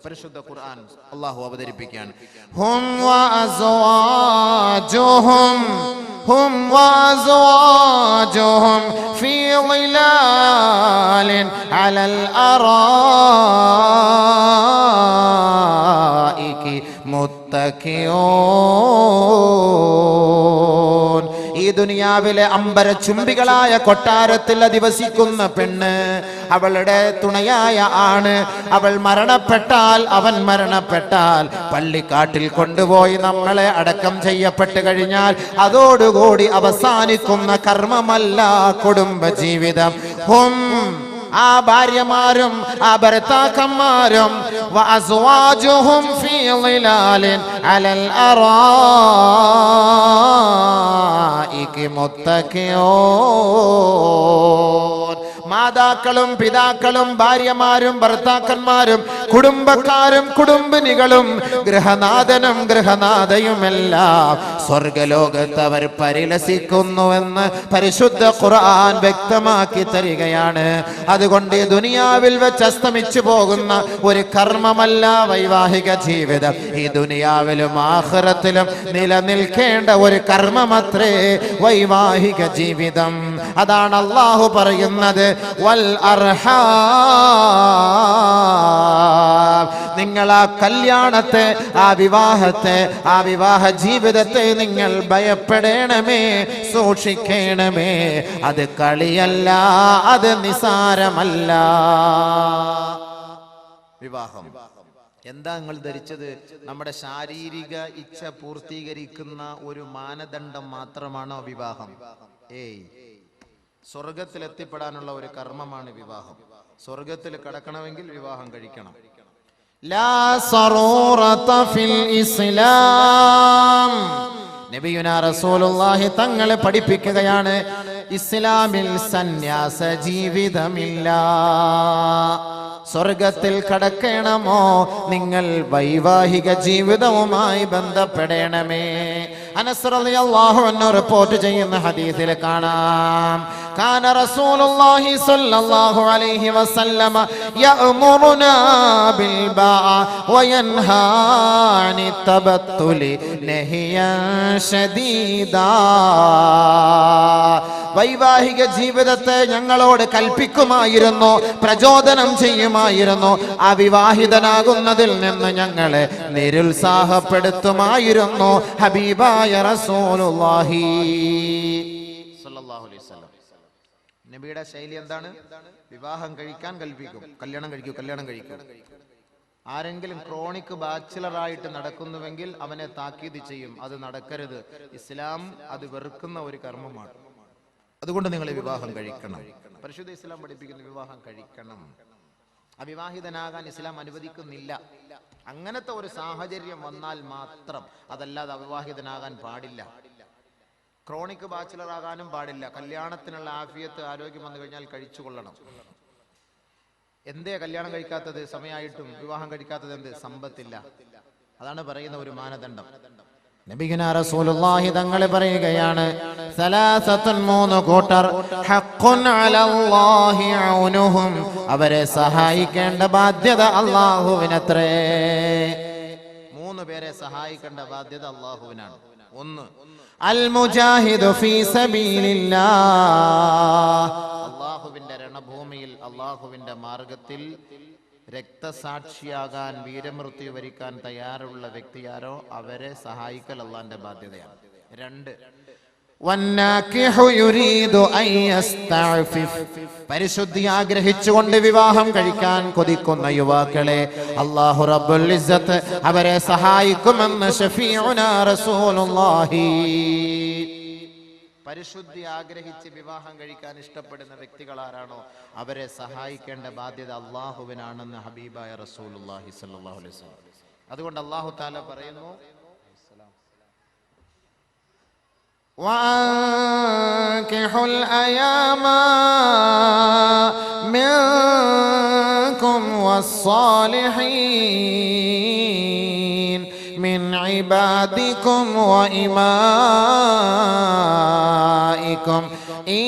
فرشد القرآن الله هو بدر هم وأزواجهم هم وأزواجهم في ظلال على الأرائك متكئون ഈ ദുനിയാവിലെ അമ്പര ചുംബികളായ കൊട്ടാരത്തിൽ അധിവസിക്കുന്ന പെണ്ണ് അവളുടെ തുണയായ ആണ്. അവൾ മരണപ്പെട്ടാൽ അവൻ മരണപ്പെട്ടാൽ പള്ളിക്കാട്ടിൽ കൊണ്ടുപോയി നമ്മളെ അടക്കം ചെയ്യപ്പെട്ട് കഴിഞ്ഞാൽ അതോടുകൂടി അവസാനിക്കുന്ന കർമ്മമല്ല കുടുംബ ജീവിതം. ഹും. ആ ഭാര്യമാരും ആ ഭർത്താക്കന്മാരും വഅസ്വാജുഹും ഫീ के मुत्तकियों മാതാക്കളും പിതാക്കളും ഭാര്യമാരും ഭർത്താക്കന്മാരും കുടുംബക്കാരും കുടുംബിനികളും ഗൃഹനാഥനും ഗൃഹനാഥയുമെല്ലാം സ്വർഗലോകത്ത് അവർ പരിലസിക്കുന്നുവെന്ന് പരിശുദ്ധ ഖുർആൻ വ്യക്തമാക്കി തരികയാണ്. അതുകൊണ്ട് ദുനിയാവിൽ വെച്ച് അസ്തമിച്ചു പോകുന്ന ഒരു കർമ്മമല്ല വൈവാഹിക ജീവിതം. ഈ ദുനിയാവിലും ആഹ്റത്തിലും നിലനിൽക്കേണ്ട ഒരു കർമ്മമത്രേ വൈവാഹിക ജീവിതം. അതാണ് അള്ളാഹു പറയുന്നത്. വൽ അർഹാം. നിങ്ങൾ ആ കല്യാണത്തെ ആ വിവാഹത്തെ ആ വിവാഹ ജീവിതത്തെ നിങ്ങൾ ഭയപ്പെടണമേ സൂക്ഷിക്കണമേ. അത് കളിയല്ല അത് നിസാരമല്ല. വിവാഹം. എന്താ നിങ്ങൾ ധരിച്ചത്? നമ്മുടെ ശാരീരിക ഇച്ഛ പൂർത്തീകരിക്കുന്ന ഒരു മാനദണ്ഡം മാത്രമാണോ വിവാഹം? ഏയ്. സ്വർഗത്തിൽ എത്തിപ്പെടാനുള്ള ഒരു കർമ്മമാണ് വിവാഹം. സ്വർഗത്തിൽ കടക്കണമെങ്കിൽ വിവാഹം കഴിക്കണം. റസൂലുള്ളാഹി തങ്ങളെ പഠിപ്പിക്കുകയാണ് ഇസ്ലാമിൽ സന്യാസ ജീവിതമില്ല. സ്വർഗത്തിൽ കടക്കണമോ? നിങ്ങൾ വൈവാഹിക ജീവിതവുമായി ബന്ധപ്പെടണമേ. റിപ്പോർട്ട് ചെയ്യുന്ന ഹദീസിൽ കാണാം. കാന റസൂലുള്ളാഹി സ്വല്ലല്ലാഹു അലൈഹി വസല്ലമ യഅമുറുനാ ബിൽ ബഅ വയൻഹാ അനി തബത്തുലി നഹിയൻ ശദീദാ വൈവാഹിക ജീവിതത്തെ ഞങ്ങളോട് കൽപ്പിക്കുമായിരുന്നു പ്രചോദനം ചെയ്യുമായിരുന്നു. അവിവാഹിതനാകുന്നതിൽ നിന്ന് ഞങ്ങളെ നിരുത്സാഹപ്പെടുത്തുമായിരുന്നു. ഹബീബായ റസൂലുള്ളാഹി. സല്ലല്ലാഹു അലൈഹി വസല്ലം. നബിയുടെ ശൈലി എന്താണ്? വിവാഹം കഴിക്കാൻ കൽപ്പിക്കും. കല്യാണം കഴിക്കും കല്യാണം കഴിക്കും. ആരെങ്കിലും ക്രോണിക് ബാച്ചിലറായിട്ട് നടക്കുന്നുവെങ്കിൽ അവനെ താക്കീത് ചെയ്യും. അത് നടക്കരുത്. ഇസ്ലാം അത് വെറുക്കുന്ന ഒരു കർമ്മമാണ്. അതുകൊണ്ട് നിങ്ങൾ വിവാഹം കഴിക്കണം. പരിശുദ്ധ ഇസ്ലാം പഠിപ്പിക്കുന്ന വിവാഹം കഴിക്കണം. അവിവാഹിതനാകാൻ ഇസ്ലാം അനുവദിക്കുന്നില്ല. അങ്ങനത്തെ ഒരു സാഹചര്യം വന്നാൽ മാത്രം അതല്ലാതെ അവിവാഹിതനാകാൻ പാടില്ല. ക്രോണിക് ബാച്ചിലർ ആകാനും പാടില്ല. കല്യാണത്തിനുള്ള ആഫിയത്ത് ആരോഗ്യം വന്നു കഴിഞ്ഞാൽ കഴിച്ചു കൊള്ളണം. എന്തേ കല്യാണം കഴിക്കാത്തത്? സമയമായിട്ടും വിവാഹം കഴിക്കാത്തത് എന്ത്? സമ്പത്തില്ല. അതാണ് പറയുന്ന ഒരു മാനദണ്ഡം. നബിഗുന റസൂലുള്ളാഹി തങ്ങൾ പറയുകയാണ് സലാസത്തുൻ മൂന്ന് കൂട്ടർ ഹഖുൻ അലല്ലാഹി ഔനുഹും അവരെ സഹായിക്കേണ്ട ബാധ്യത അല്ലാഹുവിനത്രേ. മൂന്ന് പേരെ സഹായിക്കേണ്ട ബാധ്യത അല്ലാഹുവിനാണ്. ഒന്ന് അൽ മുജാഹിദു ഫീ സബീലില്ലാഹ്. അള്ളാഹുവിന്റെ രണഭൂമിയിൽ അള്ളാഹുവിന്റെ മാർഗത്തിൽ രക്തസാക്ഷിയാകാൻ വീരമൃത്യു വരിക്കാൻ തയ്യാറുള്ള വ്യക്തിയാരോ അവരെ സഹായിക്കൽ അള്ളാന്റെ ബാധ്യതയാണ്. രണ്ട് പരിശുദ്ധി ആഗ്രഹിച്ചുകൊണ്ട് വിവാഹം കഴിക്കാൻ കൊതിക്കുന്ന യുവാക്കളെ അല്ലാഹു റബ്ബുൽ അവരെ സഹായിക്കുമെന്ന് ഷഫീഉനാ റസൂലുള്ളാഹി. പരിശുദ്ധി ആഗ്രഹിച്ച് വിവാഹം കഴിക്കാൻ ഇഷ്ടപ്പെടുന്ന വ്യക്തികൾ ആരാണോ അവരെ സഹായിക്കേണ്ട ബാധ്യത അള്ളാഹുവിനാണെന്ന് ഹബീബായ റസൂലുള്ളാഹി സ്വല്ലല്ലാഹു അലൈഹി വസല്ലം അതുകൊണ്ട് അള്ളാഹു താല പറയുന്നു وأنكحوا الأيام منكم والصالحين من عبادكم وإمائكم. إن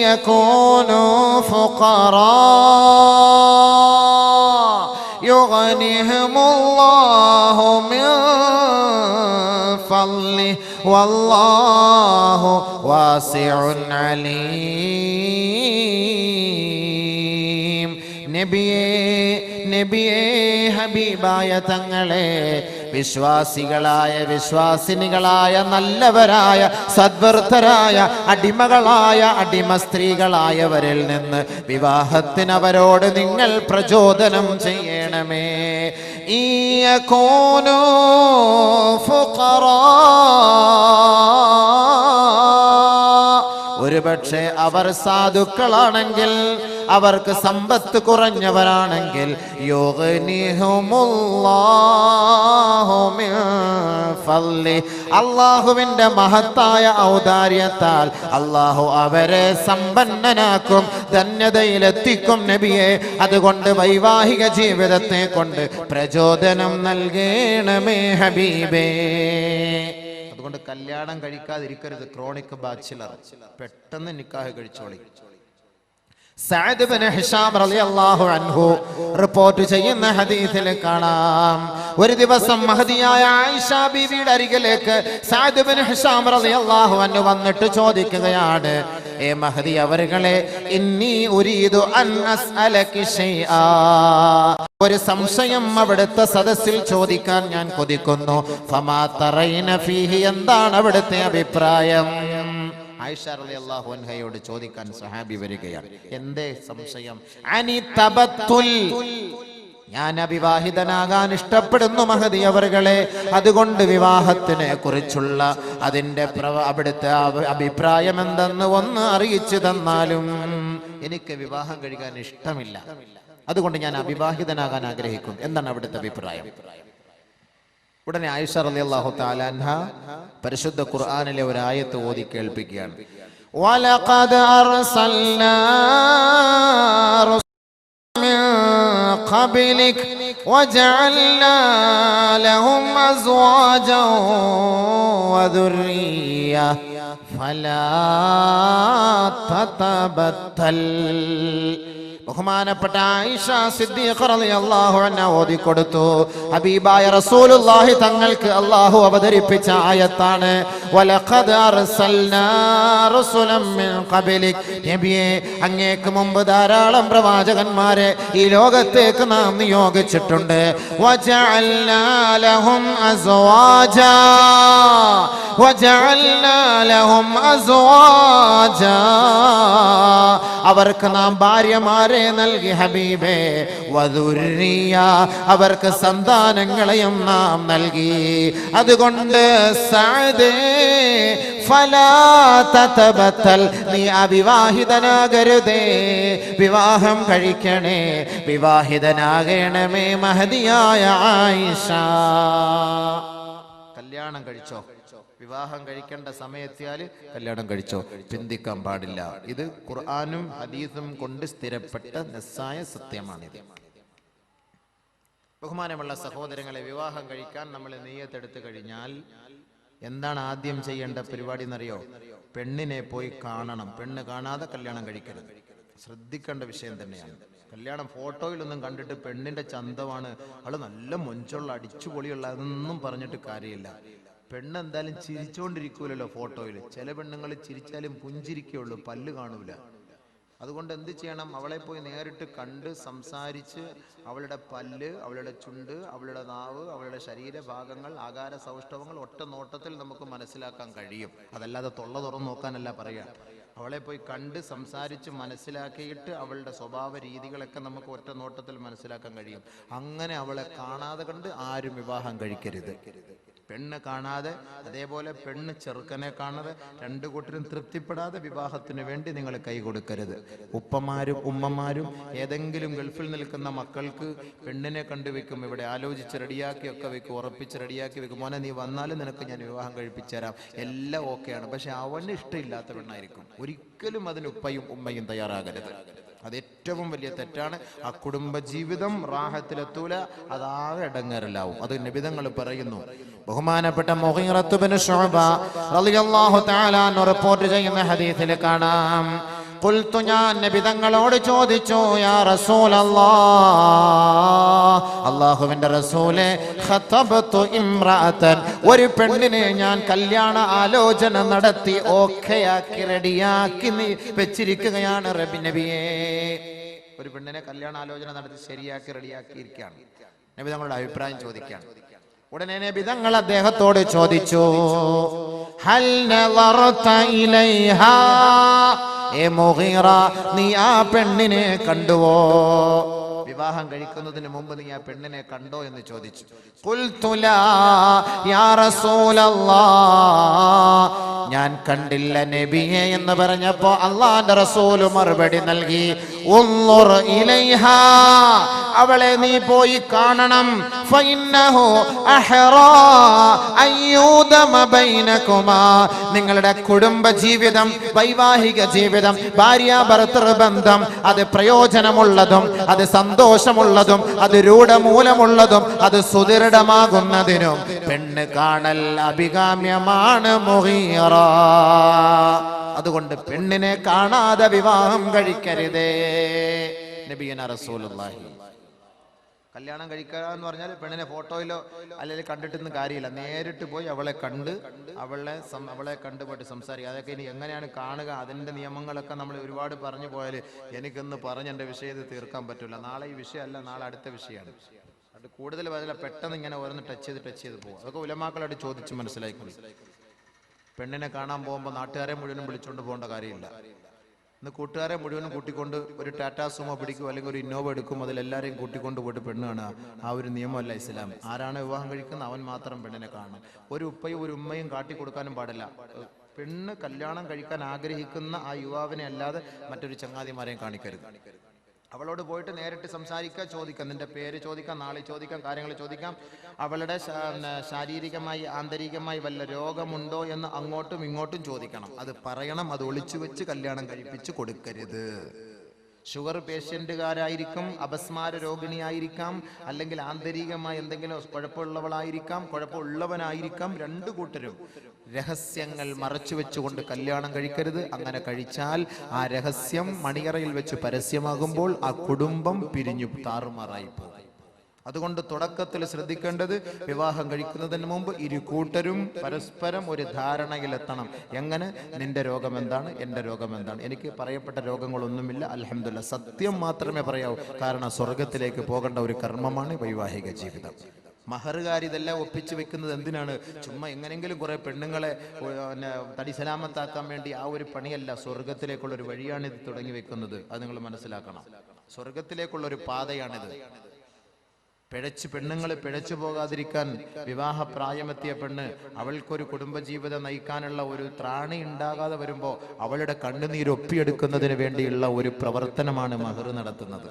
يكونوا فقراء يغنيهم الله من فضله. والله واسع عليم. نبي നബിയേ ഹബീബായ തങ്ങളെ വിശ്വാസികളായ വിശ്വാസിനികളായ നല്ലവരായ സദ്വർത്തരായ അടിമകളായ അടിമ സ്ത്രീകളായവരിൽ നിന്ന് വിവാഹത്തിന് അവരോട് നിങ്ങൾ പ്രചോദനം ചെയ്യണമേ. ഈയകോനോ ഫുഖറാ ഒരുപക്ഷെ അവർ സാധുക്കളാണെങ്കിൽ അവർക്ക് സമ്പത്ത് കുറഞ്ഞവരാണെങ്കിൽ. അള്ളാഹുവിന്റെ മഹത്തായ ഔദാര്യത്താൽ അള്ളാഹു അവരെ സമ്പന്നനാക്കും ധന്യതയിലെത്തിക്കും നബിയെ അതുകൊണ്ട് വൈവാഹിക ജീവിതത്തെ കൊണ്ട് പ്രചോദനം നൽകേണമേ ഹബീബേ അതുകൊണ്ട് കല്യാണം കഴിക്കാതിരിക്കരുത്. Chronic bachelor. പെട്ടെന്ന് നിക്കാഹ് കഴിച്ചോളി. റിപ്പോർട്ട് ചെയ്യുന്ന ഹദീസിൽ കാണാം. ഒരു ദിവസം മഹദിയായ ആയിഷ ബീവിയുടെ അരികിലേക്ക് സഅദ് ബിൻ ഹിഷാം റളിയല്ലാഹു അൻഹു വന്നിട്ട് ചോദിക്കുകയാണ് ഏ മഹദി അവരുകളെ ഇന്നി ഉരീദു അൻ അസ്അലകി ഷൈആ. ഒരു സംശയം അവിടുത്തെ സദസ്സിൽ ചോദിക്കാൻ ഞാൻ കൊതിക്കുന്നു. ഫമാ തറൈന എന്താണ് അവിടുത്തെ അഭിപ്രായം? ആയിഷ റളിയല്ലാഹു അൻഹയോട് ചോദിക്കാൻ സഹാബി വരികയാണ്. എന്തേ സംശയം? അനി തബത്തുൽ. ഞാൻ അവിവാഹിതനാകാൻ ഇഷ്ടപ്പെടുന്നു മഹതി അവർകളെ. അതുകൊണ്ട് വിവാഹത്തിനെ കുറിച്ചുള്ള അതിന്റെ പ്രവ- അവിടുത്തെ അഭിപ്രായം എന്തെന്ന് ഒന്ന് അറിയിച്ചു തന്നാലും എനിക്ക് വിവാഹം കഴിക്കാൻ ഇഷ്ടമില്ല. അതുകൊണ്ട് ഞാൻ അവിവാഹിതനാകാൻ ആഗ്രഹിക്കും എന്താണ് അവിടുത്തെ അഭിപ്രായം ഉടനെ ആയിഷ റളിയല്ലാഹു തആല അൻഹ പരിശുദ്ധ ഖുർആനിലെ ഒരു ആയത്ത് ഓതി കേൾപ്പിക്കുകയാണ് ولقد أرسلنا رسلا من قبلك وجعلنا لهم أزواجا وذرية فلا تتبتل ബഹുമാനപ്പെട്ട ആയിഷ സിദ്ദീഖ് റളിയല്ലാഹു അൻഹ ഓതി കൊടുത്തു ഹബീബായ റസൂലുള്ളാഹി തങ്ങൾക്ക് അള്ളാഹു അവതരിപ്പിച്ച ആയത്താണ് വലഖദ് അർസൽനാ നബിയെ അങ്ങേക്ക് മുമ്പ് ധാരാളം പ്രവാചകന്മാരെ ഈ ലോകത്തേക്ക് നാം നിയോഗിച്ചിട്ടുണ്ട്. വജഅൽനാ ലഹും വജഅൽനാ ലഹും അവർക്ക് നാം ഭാര്യമാരെ നൽകി ഹബീബേ. വധുരിയ അവർക്ക് സന്താനങ്ങളെയും നാം നൽകി. അതുകൊണ്ട് തതബത്തൽ നീ അവിവാഹിതനാകരുതേ. വിവാഹം കഴിക്കണേ വിവാഹിതനാകണമേ മഹതിയായ ആയിഷ. കല്യാണം കഴിച്ചോ? വിവാഹം കഴിക്കേണ്ട സമയത്തിയാൽ കല്യാണം കഴിച്ചോ? ചിന്തിക്കാൻ പാടില്ല. ഇത് ഖുർആാനും ഹദീസും കൊണ്ട് സ്ഥിരപ്പെട്ട നിസ്സായ സത്യമാണിത്. ബഹുമാനമുള്ള സഹോദരങ്ങളെ വിവാഹം കഴിക്കാൻ നമ്മൾ നെയ്യത്തെടുത്തു കഴിഞ്ഞാൽ എന്താണ് ആദ്യം ചെയ്യേണ്ട പരിപാടി എന്നറിയോ? പെണ്ണിനെ പോയി കാണണം. പെണ്ണ് കാണാതെ കല്യാണം കഴിക്കരുത്. ശ്രദ്ധിക്കേണ്ട വിഷയം തന്നെയാണ്. കല്യാണം ഫോട്ടോയിലൊന്നും കണ്ടിട്ട് പെണ്ണിന്റെ ചന്തമാണ്. അവൾ നല്ല മൊഞ്ചുള്ള അടിച്ചുപൊളിയുള്ള അതൊന്നും പറഞ്ഞിട്ട് കാര്യമില്ല. പെണ്ണ് എന്തായാലും ഫോട്ടോയിൽ ചില പെണ്ണുങ്ങൾ ചിരിച്ചാലും പുഞ്ചിരിക്കുള്ളൂ പല്ല് കാണൂല. അതുകൊണ്ട് എന്ത് ചെയ്യണം? അവളെ പോയി നേരിട്ട് കണ്ട് സംസാരിച്ച് അവളുടെ പല്ല് അവളുടെ ചുണ്ട് അവളുടെ നാവ് അവളുടെ ശരീരഭാഗങ്ങൾ ആകാര സൗഷ്ഠവങ്ങൾ ഒറ്റ നോട്ടത്തിൽ നമുക്ക് മനസ്സിലാക്കാൻ കഴിയും. അതല്ലാതെ തൊള്ള തുറന്നു നോക്കാനല്ല പറയാ. അവളെ പോയി കണ്ട് സംസാരിച്ച് മനസ്സിലാക്കിയിട്ട് അവളുടെ സ്വഭാവ രീതികളൊക്കെ നമുക്ക് ഒറ്റ നോട്ടത്തിൽ മനസ്സിലാക്കാൻ കഴിയും. അങ്ങനെ അവളെ കാണാതെ കണ്ട് ആരും വിവാഹം കഴിക്കരുത്. പെണ്ണ് കാണാതെ അതേപോലെ പെണ്ണ് ചെറുക്കനെ കാണാതെ രണ്ടു കൂട്ടരും തൃപ്തിപ്പെടാതെ വിവാഹത്തിന് വേണ്ടി നിങ്ങൾ കൈ കൊടുക്കരുത്. ഉപ്പമാരും ഉമ്മമാരും ഏതെങ്കിലും ഗൾഫിൽ നിൽക്കുന്ന മക്കൾക്ക് പെണ്ണിനെ കണ്ടുവെക്കും ഇവിടെ ആലോചിച്ച് റെഡിയാക്കി ഒക്കെ വെക്കും ഉറപ്പിച്ച് റെഡിയാക്കി വെക്കും. മോനെ നീ വന്നാലും നിനക്ക് ഞാൻ വിവാഹം കഴിപ്പിച്ചു തരാം. എല്ലാം ഓക്കെയാണ്. പക്ഷെ അവന് ഇഷ്ടമില്ലാത്ത പെണ്ണായിരിക്കും. ഒരിക്കലും അതിന് ഉപ്പയും ഉമ്മയും തയ്യാറാകരുത്. അത് ഏറ്റവും വലിയ തെറ്റാണ്. ആ കുടുംബ ജീവിതം റാഹത്തിലെത്തൂല അതാകെ ഇടങ്ങേറിലാവും. അത് നിബിതങ്ങൾ പറയുന്നു. ബഹുമാനപ്പെട്ട റിപ്പോർട്ട് ചെയ്യുന്ന ഹദീസിൽ കാണാം. കുൽത്തു ഞാൻ നബിതങ്ങളോട് ചോദിച്ചു യാ റസൂൽ അള്ളാഹുവിന്റെ റസൂലെ ഇംറഅതൻ ഒരു പെണ്ണിനെ ഞാൻ കല്യാണ ആലോചന നടത്തി ഓക്കെയാക്കി റെഡിയാക്കി വെച്ചിരിക്കുകയാണ് റബി നബിയേ. ഒരു പെണ്ണിനെ കല്യാണ ആലോചന നടത്തി ശരിയാക്കി റെഡിയാക്കി ഇരിക്കുകയാണ്. നബി തങ്ങളുടെ അഭിപ്രായം ചോദിക്കുകയാണ്. ഉടനെ നബി തങ്ങൾ അദ്ദേഹത്തോട് ചോദിച്ചു ഹൽ ഇലൈഹാ ഏ മുഗീറ നീ ആ പെണ്ണിനെ കണ്ടുവോ? വിവാഹം കഴിക്കുന്നതിന് മുമ്പ് നീ ആ പെണ്ണിനെ കണ്ടോ എന്ന് ചോദിച്ചു. ഞാൻ കണ്ടില്ല നബിയെ എന്ന് പറഞ്ഞപ്പോ അള്ളാന്റെ റസൂൽ മറുപടി നൽകി. അവളെ നീ പോയി കാണണം. നിങ്ങളുടെ കുടുംബ ജീവിതം വൈവാഹിക ജീവിതം ഭാര്യ ഭർത്തൃ ബന്ധം അത് പ്രയോജനമുള്ളതും അത് സന്തോഷമുള്ളതും അത് രൂഢമൂലമുള്ളതും അത് സുദൃഢമാകുന്നതിനും. പെണ്ണ് കാണൽ അഭികാമ്യമാണ് മുഹീറ. അതുകൊണ്ട് പെണ്ണിനെ കാണാതെ വിവാഹം കഴിക്കരുതേ. നബിയന റസൂലുള്ളാഹി. കല്യാണം കഴിക്കുക എന്ന് പറഞ്ഞാൽ പെണ്ണിനെ ഫോട്ടോയിലോ അല്ലെങ്കിൽ കണ്ടിട്ടൊന്നും കാര്യമില്ല. നേരിട്ട് പോയി അവളെ കണ്ട് അവളെ അവളെ അവളെ കണ്ടുപോയിട്ട് സംസാരിക്കുക. അതൊക്കെ ഇനി എങ്ങനെയാണ് കാണുക? അതിന്റെ നിയമങ്ങളൊക്കെ നമ്മൾ ഒരുപാട് പറഞ്ഞു പോയാൽ എനിക്കൊന്ന് പറഞ്ഞ് എന്റെ വിഷയത്തിൽ തീർക്കാൻ പറ്റില്ല നാളെ ഈ വിഷയമല്ല നാളെ അടുത്ത വിഷയമാണ്. അത് കൂടുതൽ പറഞ്ഞാൽ പെട്ടെന്ന് ഇങ്ങനെ ഓരോന്ന് ടച്ച് ചെയ്ത് ടച്ച് ചെയ്ത് പോകും അതൊക്കെ ഉലമാക്കളായിട്ട് ചോദിച്ച് മനസ്സിലായിക്കൊള്ളു പെണ്ണിനെ കാണാൻ പോകുമ്പോൾ നാട്ടുകാരെ മുഴുവനും വിളിച്ചുകൊണ്ട് പോകേണ്ട കാര്യമില്ല. ഇന്ന് കൂട്ടുകാരെ മുഴുവനും കൂട്ടിക്കൊണ്ട് ഒരു ടാറ്റാ സുമോ പിടിക്കും അല്ലെങ്കിൽ ഒരു ഇന്നോവ എടുക്കും അതിലെല്ലാവരെയും കൂട്ടിക്കൊണ്ട് പോയിട്ട് പെണ്ണ് കാണുക ആ ഒരു നിയമമല്ല ഇസ്ലാം. ആരാണ് വിവാഹം കഴിക്കുന്നത്? അവൻ മാത്രം പെണ്ണിനെ കാണണം. ഒരു ഉപ്പയും ഒരു ഉമ്മയും കാട്ടി കൊടുക്കാനും പാടില്ല. പെണ്ണ് കല്യാണം കഴിക്കാൻ ആഗ്രഹിക്കുന്ന ആ യുവാവിനെ അല്ലാതെ മറ്റൊരു ചങ്ങാതിമാരെയും കാണിക്കരുത്. അവളോട് പോയിട്ട് നേരിട്ട് സംസാരിക്കുക ചോദിക്കാം നിന്റെ പേര് ചോദിക്കാം നാളെ ചോദിക്കാം കാര്യങ്ങൾ ചോദിക്കാം. അവളുടെ ശാരീരികമായി ആന്തരികമായി വല്ല രോഗമുണ്ടോ എന്ന് അങ്ങോട്ടും ഇങ്ങോട്ടും ചോദിക്കണം. അത് പറയണം അത് ഒളിച്ചു വെച്ച് കല്യാണം കഴിപ്പിച്ച് കൊടുക്കരുത്. ഷുഗർ പേഷ്യന്റുകാരായിരിക്കും അപസ്മാര രോഗിണിയായിരിക്കാം അല്ലെങ്കിൽ ആന്തരികമായി എന്തെങ്കിലും കുഴപ്പമുള്ളവളായിരിക്കാം കുഴപ്പമുള്ളവനായിരിക്കാം രണ്ടു കൂട്ടരും. രഹസ്യങ്ങൾ മറച്ചു വെച്ചുകൊണ്ട് കല്യാണം കഴിക്കരുത്. അങ്ങനെ കഴിച്ചാൽ ആ രഹസ്യം മണിയറയിൽ വെച്ച് പരസ്യമാകുമ്പോൾ ആ കുടുംബം പിരിഞ്ഞു താറുമാറായി പോകും. അതുകൊണ്ട് തുടക്കത്തിൽ ശ്രദ്ധിക്കേണ്ടത് വിവാഹം കഴിക്കുന്നതിന് മുമ്പ് ഇരു കൂട്ടരും പരസ്പരം ഒരു ധാരണയിലെത്തണം. എങ്ങനെ? നിന്റെ രോഗം എന്താണ്? എന്റെ രോഗം എന്താണ്? എനിക്ക് പറയപ്പെട്ട രോഗങ്ങളൊന്നുമില്ല. അലഹമില്ല സത്യം മാത്രമേ പറയാവൂ. കാരണം സ്വർഗത്തിലേക്ക് പോകേണ്ട ഒരു കർമ്മമാണ് വൈവാഹിക ജീവിതം. മഹറുകാർ ഇതെല്ലാം ഒപ്പിച്ചു വെക്കുന്നത് എന്തിനാണ്? ചുമ്മാ എങ്ങനെങ്കിലും കുറെ പെണ്ണുങ്ങളെ പിന്നെ തടിസലാമത്താക്കാൻ വേണ്ടി ആ ഒരു പണിയല്ല. സ്വർഗത്തിലേക്കുള്ള ഒരു വഴിയാണ് ഇത് തുടങ്ങി വെക്കുന്നത്. അത് നിങ്ങൾ മനസ്സിലാക്കണം. സ്വർഗത്തിലേക്കുള്ള ഒരു പാതയാണിത്. പിഴച്ച് പെണ്ണുങ്ങൾ പിഴച്ചു പോകാതിരിക്കാൻ വിവാഹ പ്രായമെത്തിയ പെണ്ണ് അവൾക്കൊരു കുടുംബജീവിതം നയിക്കാനുള്ള ഒരു ത്രാണി ഉണ്ടാകാതെ വരുമ്പോൾ അവളുടെ കണ്ണുനീര് ഒപ്പിയെടുക്കുന്നതിന് വേണ്ടിയുള്ള ഒരു പ്രവർത്തനമാണ് മഹർ നടത്തുന്നത്.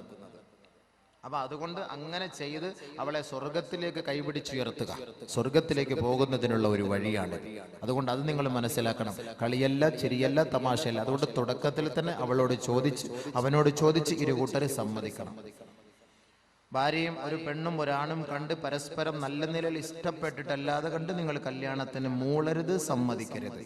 അപ്പൊ അതുകൊണ്ട് അങ്ങനെ ചെയ്ത് അവളെ സ്വർഗത്തിലേക്ക് കൈപിടിച്ചുയർത്തുക. സ്വർഗത്തിലേക്ക് പോകുന്നതിനുള്ള ഒരു വഴിയാണ് അതുകൊണ്ട് അത് നിങ്ങൾ മനസ്സിലാക്കണം. കളിയല്ല ചിരിയല്ല തമാശയല്ല. അതുകൊണ്ട് തുടക്കത്തിൽ തന്നെ അവളോട് ചോദിച്ച് അവനോട് ചോദിച്ച് ഇരുകൂട്ടരെ സമ്മതിക്കണം. ഭാര്യയും ഒരു പെണ്ണും ഒരാണും കണ്ട് പരസ്പരം നല്ല നിലയിൽ ഇഷ്ടപ്പെട്ടിട്ടല്ലാതെ കണ്ട് നിങ്ങൾ കല്യാണത്തിന് മൂളരുത് സമ്മതിക്കരുത്.